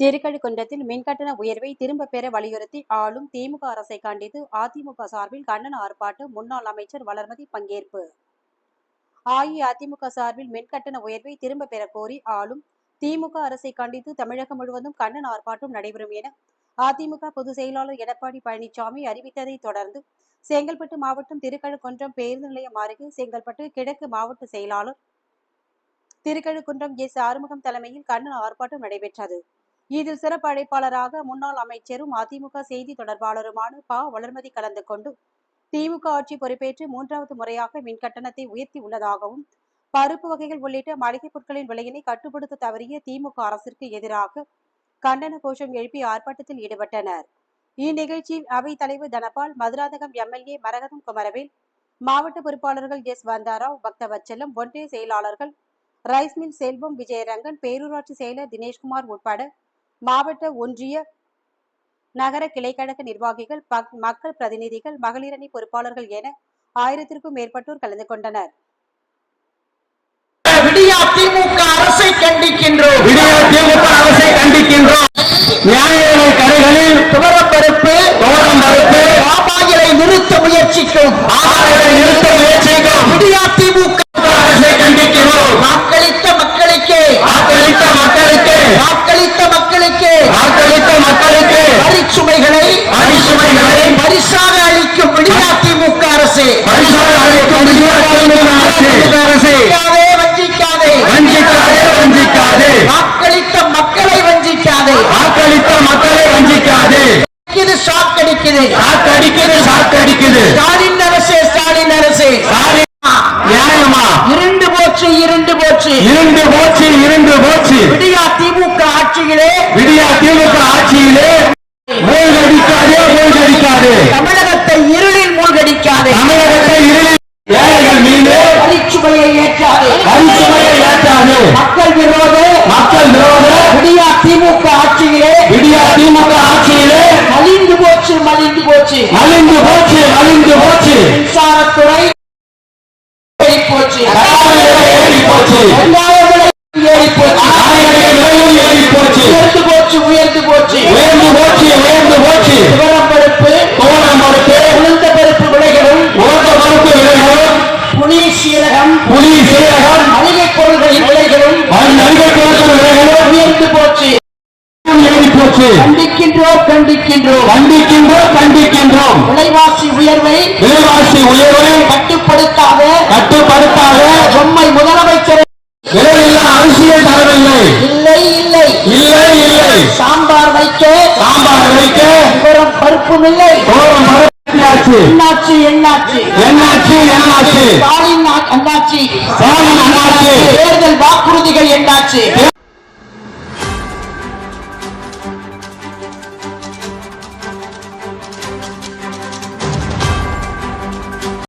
திருக்கழுக்குன்றத்தில் மின்கட்டண உயர்வை திரும்பப் பெற வலியுறுத்தி ஆளும் திமுக அரசை கண்டித்து அதிமுக சார்பில் கண்டன ஆர்ப்பாட்டம் முன்னாள் அமைச்சர் வளர்மதி பங்கேற்பு. அஇஅதிமுக சார்பில் மின்கட்டண உயர்வை திரும்பப் பெற கோரி ஆளும் திமுக அரசை கண்டித்து தமிழகம் முழுவதும் கண்டன ஆர்ப்பாட்டம் நடைபெறும் என அதிமுக பொதுச் செயலாளர் எடப்பாடி பழனிசாமி அறிவித்ததை தொடர்ந்து செங்கல்பட்டு மாவட்டம் திருக்கழுக்குன்றம் பேருந்து நிலையம் அருகே செங்கல்பட்டு கிழக்கு மாவட்ட செயலாளர் திருக்கழுக்குன்றம் எஸ் ஆறுமுகம் தலைமையில் கண்டன ஆர்ப்பாட்டம் நடைபெற்றது. இதில் சிறப்பு அழைப்பாளராக முன்னாள் அமைச்சரும் அதிமுக செய்தி தொடர்பாளருமான ப. வளர்மதி கலந்து கொண்டு திமுக ஆட்சி பொறுப்பேற்று மூன்றாவது முறையாக மின் கட்டணத்தை உயர்த்தி உள்ளதாகவும் பருப்பு வகைகள் உள்ளிட்ட மளிகைப் பொருட்களின் விலையினை கட்டுப்படுத்த தவறிய திமுக அரசிற்கு எதிராக கண்டன கோஷம் எழுப்பி ஆர்ப்பாட்டத்தில் ஈடுபட்டனர். இந்நிகழ்ச்சியில் அவைத் தலைவர் தனபால் மதுராந்தகம் எம்எல்ஏ மரகதம் குமரவேல் மாவட்ட பொறுப்பாளர்கள் எஸ். வந்தாராவ் பக்தவச்சலம் ஒன்றிய செயலாளர்கள் ரைஸ்மில் செல்வம் விஜயரங்கன் பேரூராட்சி செயலர் தினேஷ்குமார் உட்பட மாவட்ட ஒன்றிய நகர கிளைக்கழக நிர்வாகிகள் மக்கள் பிரதிநிதிகள் மகளிரணி பொறுப்பாளர்கள் என ஆயிரத்திற்கும் மேற்பட்டோர் கலந்து கொண்டனர். விடியா திமுக அரசை கண்டிக்கின்றோம். விடிய திமுக அரசை கண்டிக்கின்றோம். நியாய விலை கடைகளில் துவரப்பருப்பு மறுத்து பாமாயிலை நிறுத்த முயற்சிக்கும். ஆதாரத்தை நிறுத்த முயற்சிக்கும். விடியா திமுக அரசை கண்டிக்கிறோம் வாக்களித்த மக்களுக்கே வாக்களித்த மக்களுக்கு. வாக்களித்த மக்களுக்கே வாக்களித்த மக்களுக்கு வரிச்சுமைகளை அரிசுமைகளை பரிசாக அளிக்கும் விடியா திமுக அரசு பரிசாக அளிக்கும் விடிய திமுக அரசு அரசு வஞ்சிக்காதே வஞ்சிக்காதே வஞ்சிக்காதே வஞ்சிக்காதே வாக்களித்த மக்களை வஞ்சிக்காதே வாக்களித்த மக்களை வஞ்சிக்காதே இது சாக்கடிக்குது சாக்கடிக்குது ஸ்டாலின் அரசே ஸ்டாலின் அரசே. நியாயமா இருண்டு போச்சு இருண்டு போச்சு. இருண்டு போச்சு இருண்டு போச்சு. விடியா திமுக ஆட்சியிலே. விடியா திமுக ஆட்சியிலே மூழ்கடிக்காதே மூழ்கடிக்காதே. தமிழகத்தை இருளில் மூழ்கடிக்காதே. தமிழகத்தை இருளில் ஏழைகள் மீது வரிச்சுமையை ஏற்றாதே. வரிசுமையை ஏற்றாது. போச்சு. உயர்ந்து போச்சு உயர்ந்து போச்சு. உயர்ந்து போச்சு உயர்ந்து போச்சு. துவரம் பருப்பு தோரம் மறுத்து உளுந்த பருப்பு விலைகளும் உலக மறுப்பு விலைகளும். புளி சீரகம் புலி சீரகம். மளிகை பொருள்களின் விலைகளும் நடிகை பொருட்கள் விலைகளும். உயர்ந்து போச்சு. போச்சு. கண்டிக்கின்றோம் கண்டிக்கின்றோம். கண்டிக்கின்றோம் கண்டிக்கின்றோம். விலைவாசி உயர்வை விலைவாசி உயர்வை வைக்க புறம் பருப்பும் இல்லை தோரம் மறுத்தாச்சு என்னாச்சு என்னாச்சு? என்னாச்சு என்னாச்சு? என்னாச்சு